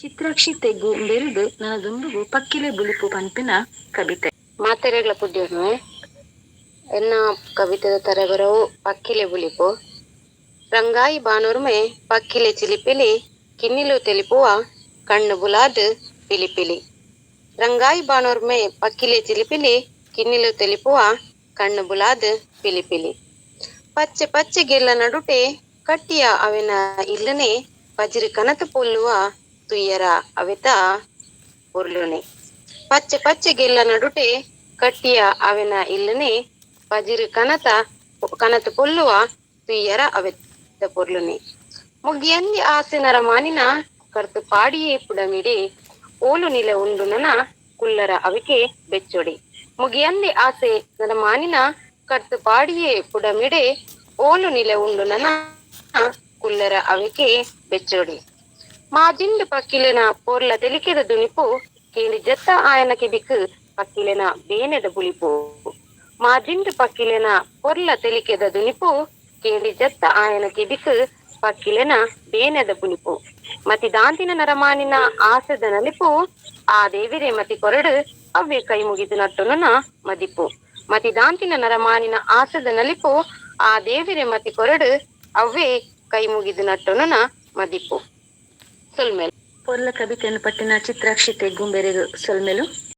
ಚಿತ್ರಾಕ್ಷಿ ತೆಗ್ಗು ಬೆರೆದು ನನದೊಂದು ಪಕ್ಕಿಲೆ ಬುಳುಪು ಪಂಪಿನ ಕವಿತೆ. ಮಾತೆರೆಗಳ ಪುಡ್ಯನು ಎನ್ನ ಕವಿತೆದ ತರ ಬರವು ಪಕ್ಕಿಲೆ ಬುಲಿಪು. ರಂಗಾಯಿ ಬಾನುರ್ಮೆ ಪಕ್ಕಿಲೆ ಚಿಲಿಪಿಲಿ, ಕಿನ್ನಿಲು ತೆಲಿಪುವ ಕಣ್ಣು ಬುಲಾದ್ ಪಿಲಿಪಿಲಿ. ರಂಗಾಯಿ ಬಾನೋರ್ಮೆ ಪಕ್ಕಿಲೆ ಚಿಲಿಪಿಲಿ, ಕಿನ್ನಿಲು ತೆಲಿಪುವ ಕಣ್ಣು ಬುಲಾದ್ ಪಿಲಿಪಿಲಿ. ಪಚ್ಚೆ ಪಚ್ಚೆ ಗೆಲ್ಲ ನಡುಟೆ ಕಟ್ಟಿಯ ಅವಿನ ಇಲ್ಲನೆ, ಪಜಿರಿ ಕನತ ಪೊಲ್ಲುವ ತುಯ್ಯರ ಅವೆತ ಪೊರ್ಲುನೆ ಪಚ್ಚೆ ಪಚ್ಚೆಗೆಲ್ಲ ನಡುಟೆ ಕಟ್ಟಿಯ ಅವೆನ ಇಲ್ಲನೆ ಪಜಿರು ಕನತ ಕನತು ಕೊಲ್ಲುವ ತುಯ್ಯರ ಅವೆತ್ತ ಪೊರ್ಲುನೆ. ಮುಗಿಯಂದಿ ಆಸೆನರ ಮಾನಿನ ಕರ್ತು ಪಾಡಿಯೇ ಪುಡಮಿಡಿ ಓಲು ನಿಲ ಉಂಡು ನನ ಕುಲ್ಲರ ಅವಿಕೆ ಬೆಚ್ಚೊಡಿ. ಮುಗಿಯಂದಿ ಆಸೆ ನರ ಮಾನಿನ ಕರ್ತು ಪಾಡಿಯೇ ಪುಡಮಿಡೆ ಓಲು ನಿಲ ಉಂಡು ನನ ಕುಲ್ಲರ ಅವಿಕೆ ಬೆಚ್ಚೊಡಿ. ಮಾಜಿಂಡು ಪಕ್ಕಿಲೆನ ಪೋರ್ಲ ತೆಲಿಕೆದ ದುನಿಪು ಕೇಳಿ ಜತ್ತ ಆಯನ ಬಿಕ್ಕು ಪಕ್ಕಿಲೆನ ಬೇನೆದ ಬುಳಿಪು ಮಾಜಿಂಡು ಪಕ್ಕಿಲೆನ ಪೊರ್ಲ ತೆಲಿಕೆದ ದುನಿಪು ಕೇಳಿ ಜತ್ತ ಆಯನಕೆ ಬಿಕ್ಕು ಪಕ್ಕಿಲೆನ ಬೇನೆದ ಬುಳಿಪು ಮತಿ ದಾಂತಿನ ನರಮಾನಿನ ಆಸದ ನಲಿಪು ಆ ದೇವಿರೆ ಮತಿ ಕೊರಡು ಅವ್ವೆ ಕೈ ಮುಗಿದು ನಟ್ಟುನ ಮದಿಪು ಮತಿ ದಾಂತಿನ ನರಮಾನಿನ ಆಸದ ನಲಿಪು ಆ ದೇವಿರೆ ಮತಿ ಕೊರಡು ಅವ್ವೆ ಕೈ ಮುಗಿದು ನಟ್ಟುನ ಮದಿಪು ಸೊಲ್ಮೆಲ್. ಪೊರ್ಲ ಕವಿತೆಯನ್ನು ಪಟ್ಟಿನ ಚಿತ್ರಾಕ್ಷಿತೆ ಸೊಲ್ಮೇಲು ಸೊಲ್ಮೆಲು.